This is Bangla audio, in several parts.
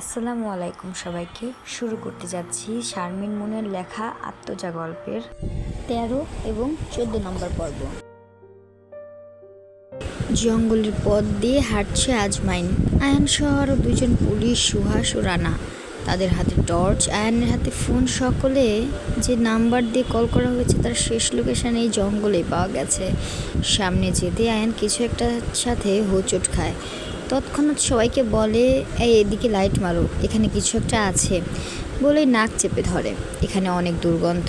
আসসালামু আলাইকুম সবাইকে। শুরু করতে যাচ্ছি শারমিন মুনের লেখা আত্মজা গল্পের তেরো এবং চোদ্দ নম্বর পর্ব। জঙ্গলের পথ দিয়ে হাঁটছে আজমাইন। আয়ান সহ আরও দুজন পুলিশ, সুহাস ও রানা। তাদের হাতে টর্চ, আয়ানের হাতে ফোন, সকলে যে নাম্বার দিয়ে কল করা হয়েছে তার শেষ লোকেশন এই জঙ্গলে পাওয়া গেছে। সামনে যেতে আয়ান কিছু একটা সাথে হোচট খায়। তৎক্ষণাৎ সবাইকে বলে, এই এদিকে লাইট মারো, এখানে কিছু একটা আছে। বলেই নাক চেপে ধরে, এখানে অনেক দুর্গন্ধ।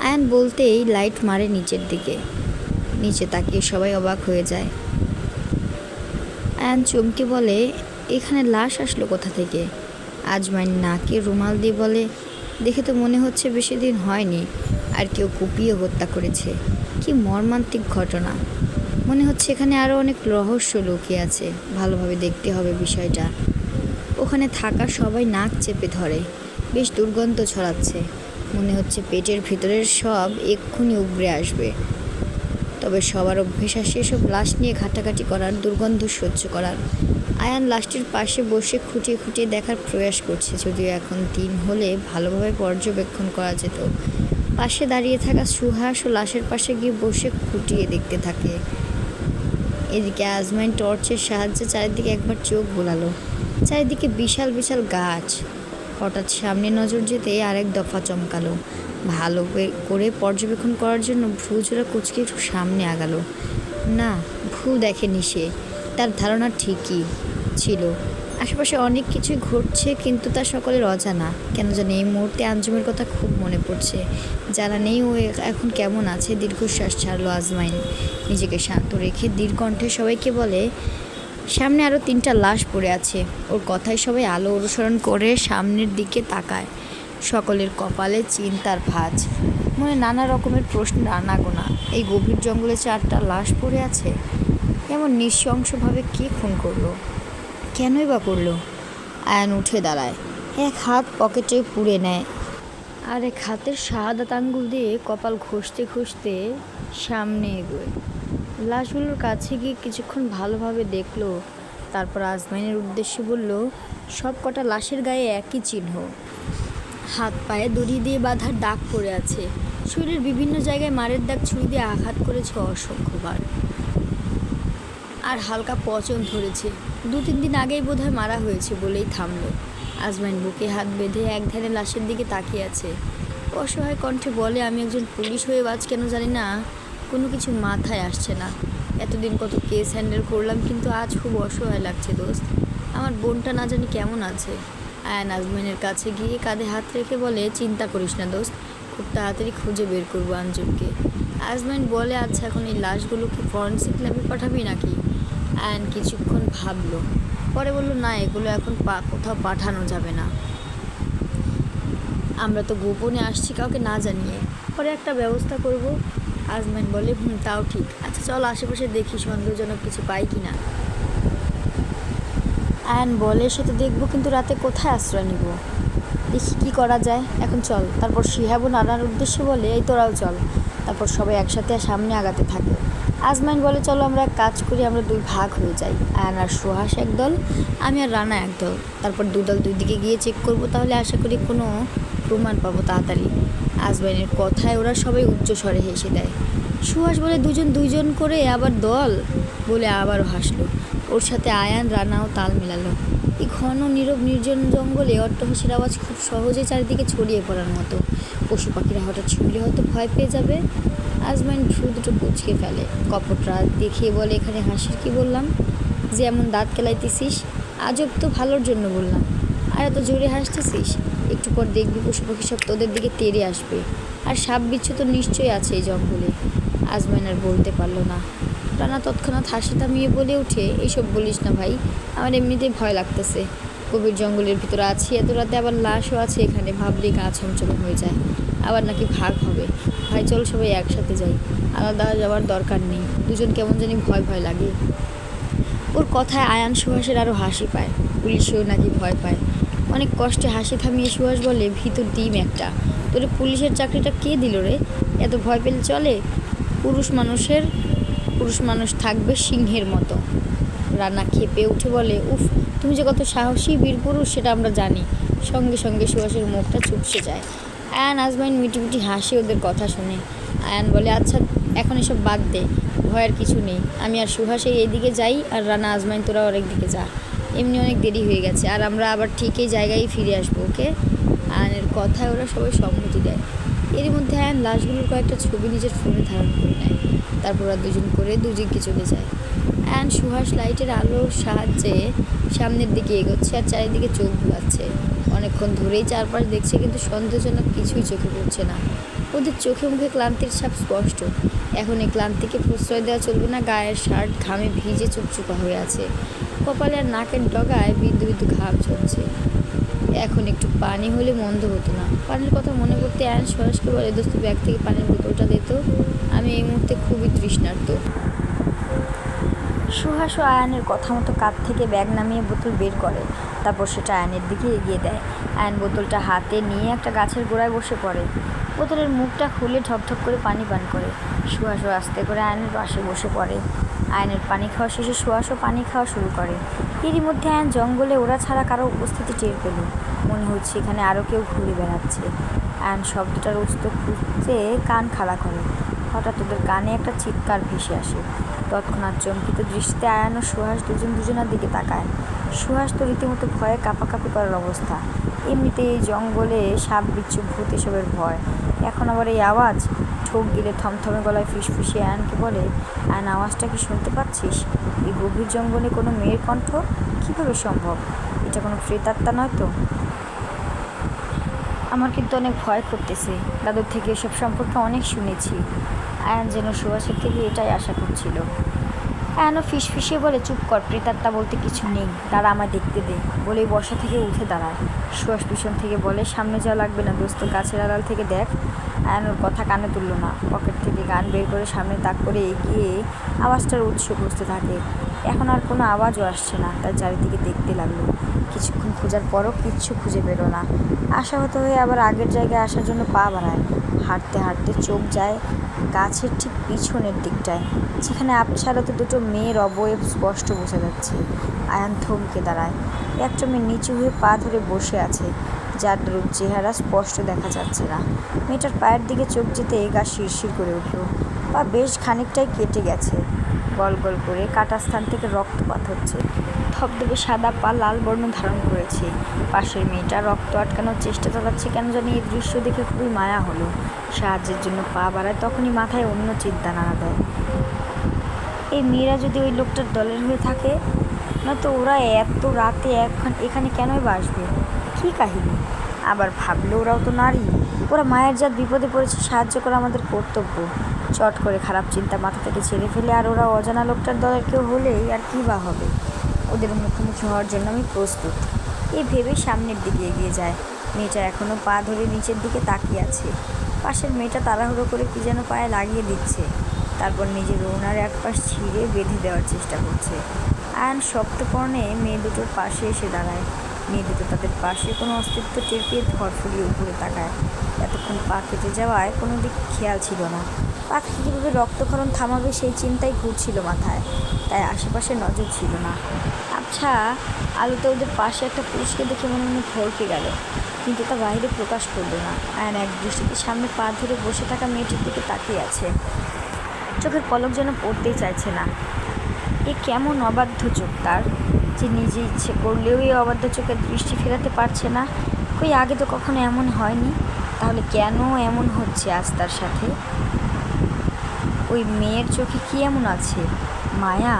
আয়ান বলতেই লাইট মারে নিচের দিকে। নিচে তাকিয়ে সবাই অবাক হয়ে যায়। আয়ান চমকে বলে, এখানে লাশ আসলো কোথা থেকে? আজমাইন নাকে রুমাল দিয়ে বলে, দেখে তো মনে হচ্ছে বেশি দিন হয়নি, আর কেউ কুপিয়ে হত্যা করেছে। কি মর্মান্তিক ঘটনা। মনে হচ্ছে এখানে আরও অনেক রহস্য লুকিয়ে আছে। ভালোভাবে দেখতে হবে বিষয়টা। ওখানে থাকা সবাই নাক চেপে ধরে। বেশ দুর্গন্ধ ছড়াচ্ছে। মনে হচ্ছে পেটের ভিতরের সব এক্ষুনি উগড়ে আসবে। তবে সবার অভ্যেস আসে এসব লাশ নিয়ে ঘাটাঘাটি করার, দুর্গন্ধ সহ্য করার। আয়ান লাশটির পাশে বসে খুঁটিয়ে খুঁটিয়ে দেখার প্রয়াস করছে, যদিও এখন দিন হলে ভালোভাবে পর্যবেক্ষণ করা যেত। পাশে দাঁড়িয়ে থাকা সুহাস ও লাশের পাশে গিয়ে বসে খুঁটিয়ে দেখতে থাকে। এদিকে আজমাইন টর্চের সাহায্যে চারিদিকে একবার চোখ বোলালো। চারিদিকে বিশাল বিশাল গাছ। হঠাৎ সামনে নজর যেতে আরেক দফা চমকালো। ভালো করে- পর্যবেক্ষণ করার জন্য ভ্রুজোড়া কুচকে একটু সামনে আগালো। না ভু দেখেনি সে। তার ধারণা ঠিকই ছিল। আশেপাশে অনেক কিছুই ঘটছে, কিন্তু তা সকলের অজানা। কেন জানি এই মুহূর্তে আঞ্জুমের কথা খুব মনে পড়ছে। জানা নেই, ও এখন কেমন আছে? দীর্ঘশ্বাস ছাড়লো আজমাইন। নিজেকে শান্ত রেখে দীর্ঘণ্ঠে সবাইকে বলে, সামনে আরও তিনটা লাশ পড়ে আছে। ওর কথায় সবাই আলো অনুসরণ করে সামনের দিকে তাকায়। সকলের কপালে চিন্তার ভাঁজ। মনে নানা রকমের প্রশ্ন আনাগোনা। এই গভীর জঙ্গলে চারটা লাশ পড়ে আছে? এমন নৃশংসভাবে কে খুন করল? কেনই বা করল? আয়ান উঠে দাঁড়ায়। এক হাত পকেটে পুড়ে নেয়। আর এক হাতের শাহাদাত আঙ্গুল দিয়ে কপাল ঘষতে ঘষতে সামনে এগোয়। লাশগুলোর কাছে গিয়ে কিছুক্ষণ ভালোভাবে দেখল, তারপর আজমাইনের উদ্দেশ্যে বলল, সব কটা লাশের গায়ে একই চিহ্ন। হাত পায়ে দড়ি দিয়ে বাঁধার দাগ পড়ে আছে। শরীরের বিভিন্ন জায়গায় মারের দাগ ছুরি দিয়ে আঘাত করেছে অসংখ্যবার। আর হালকা পচন ধরেছে। দু তিন দিন আগেই বোধহয় মারা হয়েছে বলেই থামলো। আজমাইন বুকে হাত বেঁধে এক ধ্যানে লাশের দিকে তাকিয়ে আছে। অসহায় কণ্ঠে বলে, আমি একজন পুলিশ হয়ে আজ কেন জানি না, কোনো কিছু মাথায় আসছে না। এতদিন কত কেস হ্যান্ডেল করলাম, কিন্তু আজ খুব অসহায় লাগছে দোস্ত। আমার বোনটা না জানি কেমন আছে। আয়ান আজমাইনের কাছে গিয়ে কাঁধে হাত রেখে বলে, চিন্তা করিস না দোস্ত, খুব তাড়াতাড়ি খুঁজে বের করব আঞ্জুমকে। আজমাইন বলে আচ্ছা এখন এই লাশগুলোকে ফরেন্সিক ল্যাবে পাঠাবি নাকি? আয়ান কিছুক্ষণ ভাবলো। পরে বলল, না, এগুলো এখন পা- কোথাও পাঠানো যাবে না। আমরা তো গোপনে আসছি কাউকে না জানিয়ে। পরে একটা ব্যবস্থা করব। আজমাইন বলে, হুম, তাও ঠিক। আচ্ছা চল আশেপাশে দেখি সন্দেহজনক কিছু পাই কি না। অ্যান বলে, সে তো দেখব, কিন্তু রাতে কোথায় আশ্রয় নিব? দেখি কি করা যায়। এখন চল। তারপর শিহাবু নানার উদ্দেশ্যে বলে, এই তোরাও চল। তারপর সবাই একসাথে সামনে আগাতে থাকে। আজমাইন বলে চলো আমরা কাজ করি, আমরা দুই ভাগ হয়ে যাই। আয়ান আর সুহাস একদল আমি আর রানা একদল তারপর দুদল দুই দিকে গিয়ে চেক করব, তাহলে আশা করি কোনো প্রমাণ পাবো তাড়াতাড়ি। আজমাইনের কথায় ওরা সবাই উচ্চ স্বরে হেসে দেয়। সুহাস বলে, দুজন দুইজন করে আবার দল? বলে আবারও হাসলো। ওর সাথে আয়ান, রানাও তাল মেলালো। এই ঘন, নীরব, নির্জন জঙ্গলে অট্টহাসির আওয়াজ খুব সহজে চারিদিকে ছড়িয়ে পড়ার মতো। পশু পাখিরা হঠাৎ শুনলে হয়তো ভয় পেয়ে যাবে। আজমাইন ভ্রু দুটো কুচকে ফেলে। কপট রাত দেখিয়ে বলে, এখানে হাসির কি বললাম? যে এমন দাঁত কেলাইতেছিস, আজব তো ভালোর জন্য বললাম। আর এত জোরে হাসতেছিস? একটু পর দেখবি পশু পাখি সব তোদের দিকে তেড়ে আসবে। আর সাপ বিচ্ছু তো নিশ্চয়ই আছে এই জঙ্গলে। আজমাইন আর বলতে পারল না। রানা তৎক্ষণাৎ হাসি থামিয়ে বলে উঠে এইসব বলিস না ভাই, আমার এমনিতেই ভয় লাগতেছে। গভীর জঙ্গলের ভিতরে আছি, এত রাতে আবার লাশও আছে এখানে, ভাবলেই গা ছমছম হয়ে যায়। আবার নাকি ভাগ হবে। ভাই, চল সবাই একসাথে যাই। আলাদা যাওয়ার দরকার নেই। দুজন কেমন জানি ভয় ভয় লাগে। ওর কথায় আয়ান সুহাসের আরও হাসি পায়। পুলিশেও নাকি ভয় পায়। অনেক কষ্টে হাসি থামিয়ে সুহাস বলে, ভিতর ডিম একটা। তোরে পুলিশের চাকরিটা কে দিল রে? এত ভয় পেলে চলে? পুরুষ মানুষের, পুরুষ মানুষ থাকবে সিংহের মতো। রান্না খেপে উঠে বলে, উফ, তুমি যে কত সাহসী বীর পুরুষ, সেটা আমরা জানি। সঙ্গে সঙ্গে সুহাসের মুখটা চুপসে যায়। আয়ান আজমাইন মিটিমিটি হাসি ওদের কথা শুনে। আয়ান বলে আচ্ছা এখন এসব বাদ দে ভয়ের কিছু নেই। আমি আর সুহাসে এইদিকে যাই আর রানা, আজমাইন তোরা অনেক দিকে যা। এমনি অনেক দেরি হয়ে গেছে। আর আমরা আবার ঠিক এই জায়গায় ফিরে আসব, ওকে? আয়নের কথায় ওরা সবাই সম্মতি দেয়। এর মধ্যে আয়ন লাশগুলোর কয়েকটা ছবি নিজের ফোনে ধারণ করে নেয়। তারপর ওরা দুজন করে দুদিকে চলে যায়। অ্যান সুহাস লাইটের আলোর সাহায্যে সামনের দিকে এগোচ্ছে আর চারিদিকে চোখ বুলাচ্ছে। অনেকক্ষণ ধরেই চারপাশ দেখছে কিন্তু সন্দেহজনক কিছুই চোখে পড়ছে না। ওদের চোখে মুখে ক্লান্তির ছাপ স্পষ্ট। এখন এই ক্লান্তিকে প্রশ্রয় দেওয়া চলবে না, গায়ের শার্ট ঘামে ভিজে চুপচুপা হয়ে আছে। কপালে আর নাকের ডগায় বিদ্যু বিদ্যু ঘাম চলছে এখন একটু পানি হলে মন্দ হতো না। পানির কথা মনে করতে অ্যান সরাসকে বলে, দোস্ত, ব্যাগ থেকে পানির বোতলটা দিত আমি এই মুহূর্তে খুবই তৃষ্ণার্ত। সুহাস ও আয়ানের কথা মতো কাপ থেকে ব্যাগ নামিয়ে বোতল বের করে। তারপর সেটা আয়নের দিকে এগিয়ে দেয়। আয়ন বোতলটা হাতে নিয়ে একটা গাছের গোড়ায় বসে পড়ে। বোতলের মুখটা খুলে ঢকঢক করে পানি পান করে। সুহাসও আস্তে করে আয়নের পাশে বসে পড়ে। আয়নের পানি খাওয়া শেষে সুহাসও পানি খাওয়া শুরু করে। এরই মধ্যে আয়ন জঙ্গলে ওরা ছাড়া কারও উপস্থিতি টের পেল। মনে হচ্ছে এখানে আরও কেউ ঘুরে বেড়াচ্ছে। আয়ন শব্দটার উস্ত খুঁজতে কান খাড়া করে। হঠাৎ ওদের কানে একটা চিৎকার ভেসে আসে। তৎক্ষণাৎ চমকিত দৃষ্টিতে আয়ান ও সুহাস দুজন দুজনের দিকে তাকায়। সুহাস তো রীতিমতো ভয়ে কাঁপাকাঁপি করার অবস্থা। এমনিতে এই জঙ্গলে সাপ, বিচ্ছু ভূত এসবের ভয়। এখন আবার এই আওয়াজ? ঠোক গিলে থমথমে গলায় ফিসফিসিয়ে আয়নকে বলে, আয়ন, আওয়াজটা কি শুনতে পাচ্ছিস? এই গভীর জঙ্গলে কোনো মেয়ের কণ্ঠ? কীভাবে সম্ভব? এটা কোনো প্রেতাত্মা নয় তো? আমার কিন্তু অনেক ভয় করতেছে। দাদুর থেকে এসব সম্পর্কে অনেক শুনেছি। আয়ান যেন সুভাষের থেকে এটাই আশা করছিল। আয়ানও ফিসফিসিয়ে বলে, চুপ কর, প্রেতাত্মা বলতে কিছু নেই তারা আমায় দেখতে দে। বলেই বসা থেকে উঠে দাঁড়ায়। সুভাষ পিছন থেকে বলে, সামনে যাওয়া লাগবে না দোস্ত, গাছের আড়াল থেকে দেখ। আয়ান ওর কথা কানে তুললো না। পকেট থেকে গান বের করে সামনে তাক করে এগিয়ে আওয়াজটার উৎস খুঁজতে থাকে। এখন আর কোনো আওয়াজও আসছে না তার চারিদিকে দেখতে লাগল। কিছুক্ষণ খোঁজার পরও কিচ্ছু খুঁজে পেল না। আশাহত হয়ে আবার আগের জায়গায় আসার জন্য পা বাড়ায়। হাঁটতে হাঁটতে চোখ যায় গাছের ঠিক পিছনের দিকটায়, যেখানে আবছারাতে দুটো মেয়ের অবয়ব স্পষ্ট বোঝা যাচ্ছে। আয়ান থমকে দাঁড়ায়। একটা মেয়ে নিচু হয়ে পা ধরে বসে আছে, যার চেহারা স্পষ্ট দেখা যাচ্ছে না। মেয়েটার পায়ের দিকে চোখ যেতে এ গা শিরশির করে উঠল। পা বেশ খানিকটাই কেটে গেছে। গল গল করে কাটা স্থান থেকে রক্তপাত হচ্ছে। ধবধবে সাদা পা লাল বর্ণ ধারণ করেছে। পাশের মেয়েটা রক্ত আটকানোর চেষ্টা চালাচ্ছে কেন জানি এই দৃশ্য দেখে খুবই মায়া হলো। সাহায্যের জন্য পা বাড়ায় তখনই মাথায় অন্য চিন্তা নাড়া দেয়। এই মেয়েরা যদি ওই লোকটার দলের হয়ে থাকে? না তো ওরা এত রাতে এখন এখানে কেনই বা আসবে? কী কাহিনী? আবার ভাবলো ওরাও তো নারী। ওরা মায়ের জাত বিপদে পড়েছে, সাহায্য করা আমাদের কর্তব্য। চট করে খারাপ চিন্তা মাথা থেকে ছেড়ে ফেলে আর ওরা অজানা লোকটার দলের কেউ হলেই আর কী বা হবে? ওদের মুখোমুখি হওয়ার জন্য আমি প্রস্তুত। এই ভেবে সামনের দিকে এগিয়ে যায়। মেয়েটা এখনও পা ধরে নিচের দিকে তাকিয়ে আছে। পাশের মেয়েটা তাড়াহুড়ো করে কী যেন পায়ে লাগিয়ে দিচ্ছে। তারপর নিজের রৌনার এক পাশ ছিঁড়ে বেঁধে দেওয়ার চেষ্টা করছে। আয়ন শক্তপর্ণে মেয়ে দুটোর পাশে এসে দাঁড়ায়। মেয়ে দুটো তাদের পাশে কোনো অস্তিত্ব টের পেয়ে ধরফড়িয়ে উপরে তাকায়। এতক্ষণ পা কেটে যাওয়ায় কোনো দিক খেয়াল ছিল না। পা থেকে কীভাবে রক্তক্ষরণ থামাবে সেই চিন্তাই ঘুরছিল মাথায়, তাই আশেপাশে নজর ছিল না। আচ্ছা আলোতে ওদের পাশে একটা পুরুষকে দেখে মনে মনে ভরকে গেল, কিন্তু তা বাইরে প্রকাশ করল না। আয়ন এক দৃষ্টিতে সামনে পা ধরে বসে থাকা মেয়েটির দিকে তাকিয়ে আছে। চোখের পলক যেন পড়তেই চাইছে না। এ কেমন অবাধ্য চোখ তার। যে নিজে ইচ্ছে করলেও এই অবাধ্য চোখের দৃষ্টি ফেরাতে পারছে না। কই আগে তো কখনো এমন হয়নি। তাহলে কেন এমন হচ্ছে আস্তার সাথে? ওই মেয়ের চোখে কি এমন আছে? মায়া?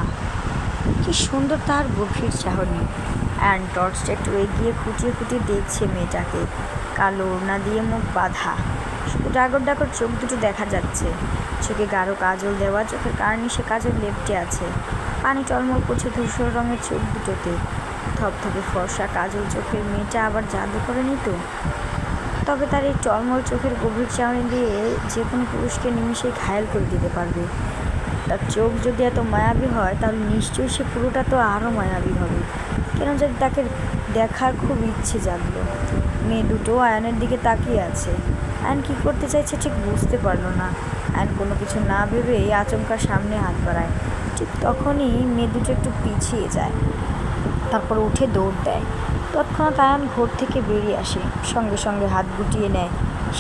কি সুন্দর তার গভীর চাহনি। অ্যান্ড টর্চটা একটু এগিয়ে খুঁটিয়ে খুঁটিয়ে দেখছে মেয়েটাকে। কালো ওড়না দিয়ে মুখ বাঁধা। শুধু ডাগর ডাগর চোখ দুটো দেখা যাচ্ছে। চোখে গাঢ় কাজল দেওয়া, চোখের কারণে সে কাজল লেপটে আছে। পানি টলমল করছে, ধূসর রঙের চোখ দুটোতে। থপথপে ফর্সা কাজল চোখের মেয়েটা আবার জাদু করে নিত। তবে তার এই টলমল চোখের গভীর চাউনি দিয়ে যে কোনো পুরুষকে নিমিশেই ঘায়াল করে দিতে পারবে। তার চোখ যদি এত মায়াবী হয়, তাহলে নিশ্চয়ই সে পুরোটা তো আরও মায়াবী হবে। কেন যদি তাকে দেখার খুব ইচ্ছে জাগলো। মেয়ে দুটো আয়নের দিকে তাকিয়ে আছে। আয়ন কী করতে চাইছে ঠিক বুঝতে পারল না। আয়ন কোনো কিছু না ভেবেই আচমকা সামনে হাত বাড়ায়। ঠিক তখনই মেয়ে দুটো একটু পিছিয়ে যায়। তারপর উঠে দৌড় দেয়। তৎক্ষণাৎ আয়ান ঘর থেকে বেরিয়ে আসে। সঙ্গে সঙ্গে হাত গুটিয়ে নেয়।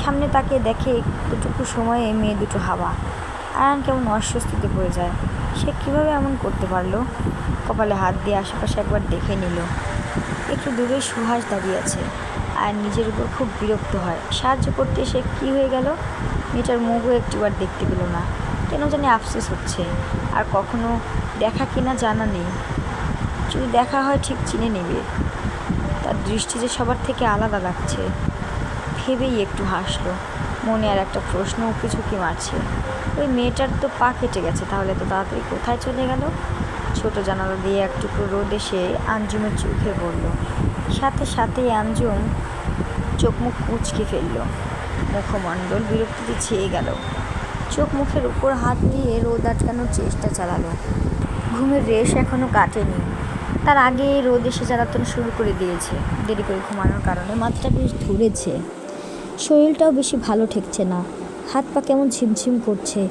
সামনে তাকে দেখে একটুটুকু সময়ে মেয়ে দুটো হাওয়া। আয়ান কেমন অস্বস্তিতে পড়ে যায়। সে কীভাবে এমন করতে পারল? কপালে হাত দিয়ে আশেপাশে একবার দেখে নিল। একটু দূরে সুহাস দাঁড়িয়ে আছে। আর নিজের উপর খুব বিরক্ত হয়। সাহায্য করতে সে কী হয়ে গেল? মেয়েটার মুখও একটিবার দেখতে পেল না। কেন জানি আফসোস হচ্ছে। আর কখনো দেখা কিনা জানা নেই। যদি দেখা হয় ঠিক চিনে নেবে। তার দৃষ্টি যে সবার থেকে আলাদা লাগছে। ভেবেই একটু হাসলো। মনে আর একটা প্রশ্ন উঁকি ঝুঁকি মারছে। ওই মেয়েটার তো পা কেটে গেছে, তাহলে তো তাড়াতাড়ি কোথায় চলে গেল? ছোট জানালা দিয়ে এক টুকরো রোদ এসে আঞ্জুমের চোখে পড়ল। সাথে সাথেই আঞ্জুম চোখ মুখ কুচকে ফেলল। মুখমণ্ডল বিরক্তিতে ছেয়ে গেল। চোখ মুখের উপর হাত দিয়ে রোদ আটকানোর চেষ্টা চালালো। ঘুমের রেশ এখনও কাটেনি। তার আগে রোদ এসে জ্বালাতন শুরু করে দিয়েছে। দেরি করে ঘুমানোর কারণে মাথাটা বেশ ধরেছে শরীরটাও বেশি ভালো ঠেকছে না। হাত পা কেমন ঝিমঝিম করছে।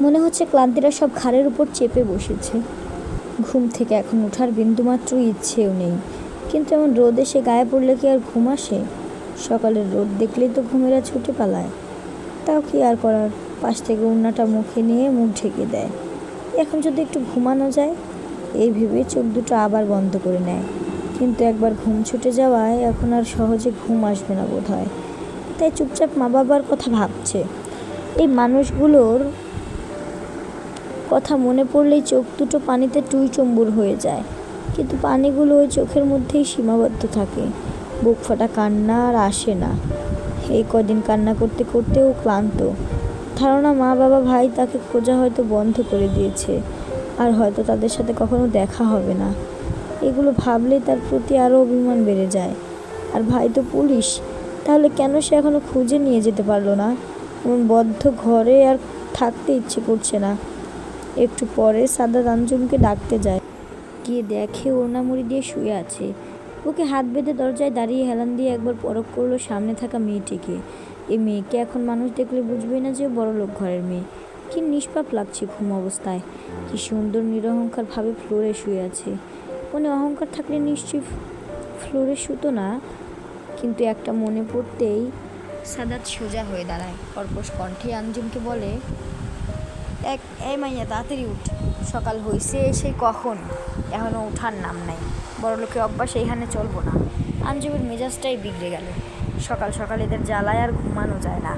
মনে হচ্ছে ক্লান্তিরা সব ঘাড়ের উপর চেপে বসেছে। ঘুম থেকে এখন ওঠার বিন্দুমাত্র ইচ্ছেও নেই। কিন্তু এমন রোদ এসে গায়ে পড়লে কি আর ঘুম আসে? সকালের রোদ দেখলেই তো ঘুমেরা ছুটে পালায়। তাও কি আর করার? পাশ থেকে উন্নাটা মুখে নিয়ে মুখ ঢেকে দেয়। এখন যদি একটু ঘুমানো যায়, এই ভেবে চোখ দুটো আবার বন্ধ করে নেয়। কিন্তু একবার ঘুম ছুটে যাওয়ায় এখন আর সহজে ঘুম আসবে না বোধ হয় তাই চুপচাপ মা বাবার কথা ভাবছে। এই মানুষগুলোর কথা মনে পড়লেই চোখ দুটো পানিতে টুই চম্বুর হয়ে যায়। কিন্তু পানিগুলো ওই চোখের মধ্যেই সীমাবদ্ধ থাকে। বুক ফাটা কান্না আর আসে না। এই কদিন কান্না করতে করতেও ক্লান্ত। ধারণা মা, বাবা, ভাই তাকে খোঁজা হয়তো বন্ধ করে দিয়েছে। আর হয়তো তাদের সাথে কখনো দেখা হবে না। এগুলো ভাবলেই তার প্রতি আরও অভিমান বেড়ে যায়। আর ভাই তো পুলিশ, তাহলে কেন সে এখনও খুঁজে নিয়ে যেতে পারল না? এমন বদ্ধ ঘরে আর থাকতে ইচ্ছে করছে না। একটু পরে সাদাত আঞ্জুমকে ডাকতে যায়। গিয়ে দেখে ওড়নামুড়ি দিয়ে শুয়ে আছে। ওকে হাত বেঁধে দরজায় দাঁড়িয়ে হেলান দিয়ে একবার পরখ করল সামনে থাকা মেয়েটিকে। এই মেয়েকে এখন মানুষ দেখলে বুঝবে না যে বড় লোক ঘরের মেয়ে। কি নিষ্পাপ লাগছে ঘুম অবস্থায়। কি সুন্দর নিরহংকার ভাবে ফ্লোরে শুয়ে আছে। মনে অহংকার থাকলে নিশ্চয়ই ফ্লোরে শুতো না, কিন্তু একটা মনে পড়তেই সাদাত সোজা হয়ে দাঁড়ায়। কর্কশ কণ্ঠে আঞ্জুমকে বলে এক এই মাইয়া, তাড়াতাড়ি উঠ। সকাল হয়েছে সেই কখন? এখনও ওঠার নাম নাই। বড় লোকের অভ্যাস এইখানে চলবো না। আঞ্জুমের মেজাজটাই বিগড়ে গেল। সকাল সকাল এদের জ্বালায় আর ঘুমানো যায় না।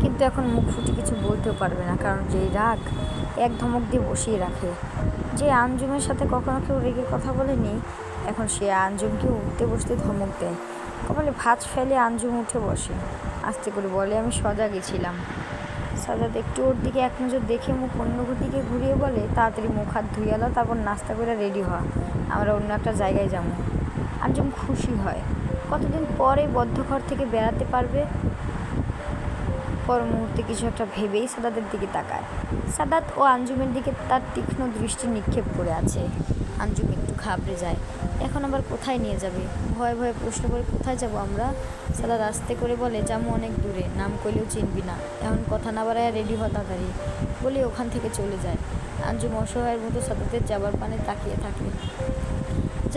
কিন্তু এখন মুখ ফুটে কিছু বলতেও পারবে না, কারণ যেই রাগ, এক ধমক দিয়ে বসিয়ে রাখে। যে আঞ্জুমের সাথে কখনো কেউ রেগে কথা বলেনি, এখন সে আঞ্জুমকে উঠতে বসতে ধমক দেয়। কপালে ভাঁজ ফেলে আঞ্জুম উঠে বসে। আস্তে করে বলে, আমি সজা গেছিলাম সাজাদ একটু ওর দিকে এক নজর দেখে মুখ অন্য দিকে ঘুরিয়ে বলে, তাড়াতাড়ি মুখ হাত ধুয়ে তারপর নাস্তা করে রেডি হওয়া আমরা অন্য একটা জায়গায় যাব। আঞ্জুম খুশি হয়। কতদিন পরে বদ্ধ ঘর থেকে বেড়াতে পারবে? পর মুহূর্তে কিছু একটা ভেবেই সাদাতের দিকে তাকায়। সাদাত ও আঞ্জুমের দিকে তার তীক্ষ্ণ দৃষ্টি নিক্ষেপ করে আছে। আঞ্জুম একটু ঘাবড়ে যায়। এখন আবার কোথায় নিয়ে যাবে? ভয়ে ভয়ে প্রশ্ন করে কোথায় যাব আমরা? সাদাত আস্তে করে বলে যাব অনেক দূরে। নাম করলেও চিনবি না। এখন কথা না বাড়ায় রেডি হওয়া তাড়াতাড়ি। বলে ওখান থেকে চলে যায়। আঞ্জুম অসহায়ের মতো সাদাতের যাবার পানে তাকিয়ে থাকে।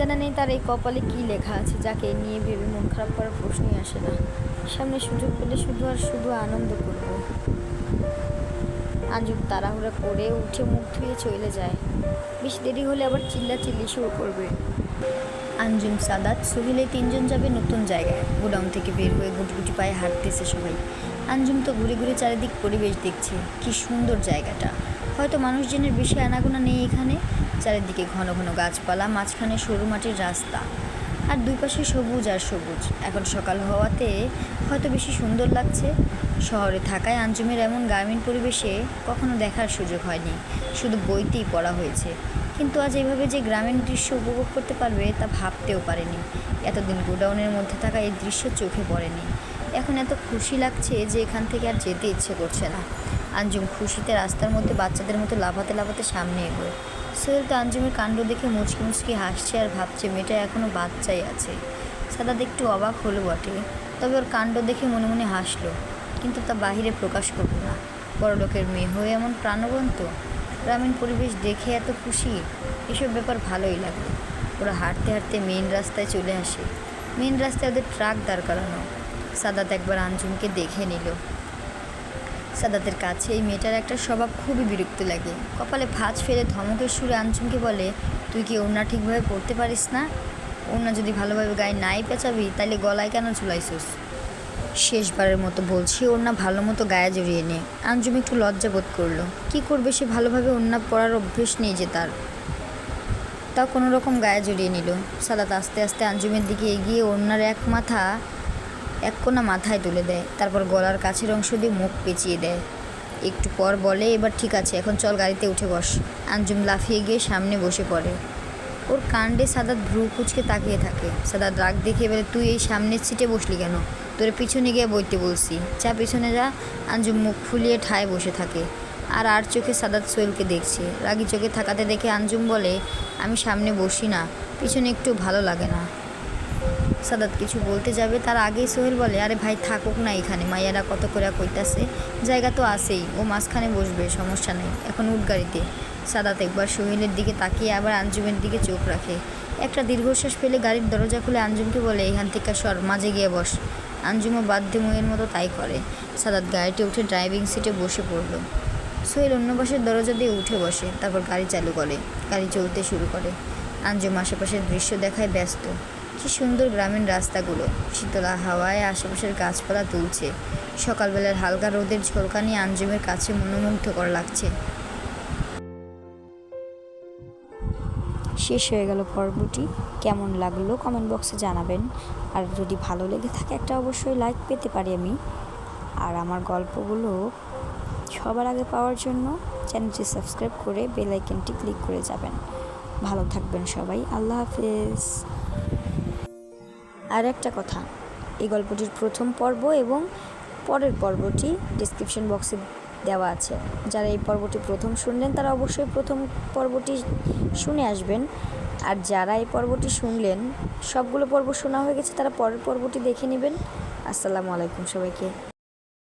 জানা নেই তার এই কপালে কী লেখা আছে, যাকে নিয়ে ভেবে মন খারাপ করার প্রশ্নই আসে না। সামনে সুযোগ পেলে শুধু আর শুধু আনন্দ করব। আঞ্জুম তাড়াহুড়া করে উঠে মুখ ধুয়ে চলে যায়। বেশ দেরি হলে আবার চিল্লা চিল্লি শুরু করবে। আঞ্জুম, সাদাত, সোহেলে তিনজন যাবে নতুন জায়গায়। গোডাউন থেকে বের হয়ে গুটগুটি পায়ে হাঁটতেছে সবাই। আঞ্জুম তো ঘুরে ঘুরে চারিদিক পরিবেশ দেখছে। কি সুন্দর জায়গাটা। হয়তো মানুষজনের বেশি আনাগোনা নেই এখানে। চারিদিকে ঘন ঘন গাছপালা, মাঝখানে সরু মাটির রাস্তা। আর দুই পাশে সবুজ আর সবুজ। এখন সকাল হওয়াতে হয়তো বেশি সুন্দর লাগছে। শহরে থাকায় আঞ্জুমের এমন গ্রামীণ পরিবেশে কখনো দেখার সুযোগ হয়নি। শুধু বইতেই পড়া হয়েছে। কিন্তু আজ এভাবে যে গ্রামীণ দৃশ্য উপভোগ করতে পারবে তা ভাবতেও পারেনি। এতদিন গোডাউনের মধ্যে থাকা এই দৃশ্য চোখে পড়েনি। এখন এত খুশি লাগছে যে এখান থেকে আর যেতে ইচ্ছে করছে না। আঞ্জুম খুশিতে রাস্তার মধ্যে বাচ্চাদের মতো লাফাতে লাফাতে সামনে এগোয়। সোহেল তো আঞ্জুমের কাণ্ড দেখে মুচকি মুচকি হাসছে আর ভাবছে, মেয়েটা এখনও বাচ্চাই আছে। সাদাত একটু অবাক হলো বটে। তবে ওর কাণ্ড দেখে মনে মনে হাসলো, কিন্তু তা বাহিরে প্রকাশ করল না। বড়লোকের মেয়ে হয়ে এমন প্রাণবন্ত? গ্রামীণ পরিবেশ দেখে এত খুশি? এসব ব্যাপার ভালোই লাগল ওরা হাঁটতে হাঁটতে মেন রাস্তায় চলে আসে। মেন রাস্তায় ওদের ট্রাক দাঁড় করানো। সাদাত একবার আঞ্জুমকে দেখে নিল। সাদাতের কাছে এই মেয়েটার একটা স্বভাব খুবই বিরক্ত লাগে। কপালে ভাঁজ ফেলে ধমকের সুরে আঞ্জুমকে বলে, তুই কি ওড়না ঠিকভাবে পড়তে পারিস না? ওড়না যদি ভালোভাবে গায়ে নাই পেঁচাবি তাহলে গলায় কেন চুলাইছিস? শেষবারের মতো বলছি, ওড়না ভালো মতো গায়ে জড়িয়ে নে। আঞ্জুম একটু লজ্জা বোধ করল। কি করবে সে ভালোভাবে ওড়না পরার অভ্যেস নেই যে তার? তাও কোনো রকম গায়ে জড়িয়ে নিল। সাদাত আস্তে আস্তে আঞ্জুমের দিকে এগিয়ে ওড়নার এক মাথা এক কোনা মাথায় তুলে দেয়, তারপর গলার কাছের অংশ দিয়ে মুখ পেঁচিয়ে দেয়। একটু পর বলে, এবার ঠিক আছে, এখন চল গাড়িতে উঠে বস। আঞ্জুম লাফিয়ে গিয়ে সামনে বসে পড়ে। ওর কাণ্ডে সাদাত ভ্রু কুচকে তাকিয়ে থাকে। সাদাত রাগ দেখে বলে, তুই এই সামনের সিটে বসলি কেন? তোর পিছনে গিয়ে বইতে বলছি। যা পিছনে যা। আঞ্জুম মুখ ফুলিয়ে ঠায় বসে থাকে। আর আর চোখে সাদাত সোহেলকে দেখছে। রাগি চোখে থাকাতে দেখে আঞ্জুম বলে, আমি সামনে বসি না, পিছনে একটু ভালো লাগে না। সাদাত কিছু বলতে যাবে। তার আগেই সোহেল বলে, আরে ভাই, থাকুক না এখানে। মাইয়ারা কত করে কইতাছে। জায়গা তো আছেই। ও মাঝখানে বসবে, সমস্যা নেই। এখন উঠ গাড়িতে। সাদাত একবার সোহেলের দিকে তাকিয়ে আবার আঞ্জুমের দিকে চোখ রাখে। একটা দীর্ঘশ্বাস ফেলে গাড়ির দরজা খুলে আঞ্জুমকে বলে, এখান থেকে সর, মাঝে গিয়ে বস। আঞ্জুমও বাধ্য বাধ্যময়ের মতো তাই করে। সাদাত গাড়িতে উঠে ড্রাইভিং সিটে বসে পড়ল। সোহেল অন্য পাশের দরজা দিয়ে উঠে বসে, তারপর গাড়ি চালু করে, গাড়ি চলতে শুরু করে। আঞ্জুম আশেপাশের দৃশ্য দেখায় ব্যস্ত। কি সুন্দর গ্রামীণ রাস্তাগুলো। শীতলা হাওয়ায় আশেপাশের গাছপালা তুলছে সকালবেলার হালকা রোদের ঝলকানি আঞ্জুমের কাছে মনোমুগ্ধকর লাগছে। শেষ হয়ে গেল পর্বটি। কেমন লাগল কমেন্ট বক্সে জানাবেন। আর যদি ভালো লেগে থাকে একটা অবশ্যই লাইক পেতে পারি আমি। আর আমার গল্পগুলো সবার আগে পাওয়ার জন্য চ্যানেলটি সাবস্ক্রাইব করে বেল আইকনটি ক্লিক করে যাবেন। ভালো থাকবেন সবাই। আল্লাহ হাফেজ। আর একটা কথা। এই গল্পটির প্রথম পর্ব এবং পরের পর্বটি ডিসক্রিপশন বক্সে দেওয়া আছে। যারা এই পর্বটি প্রথম শুনলেন, তারা অবশ্যই প্রথম পর্বটি শুনে আসবেন। আর যারা এই পর্বটি শুনলেন, সবগুলো পর্ব শোনা হয়ে গেছে, তারা পরের পর্বটি দেখে নেবেন। আসসালামু আলাইকুম সবাইকে।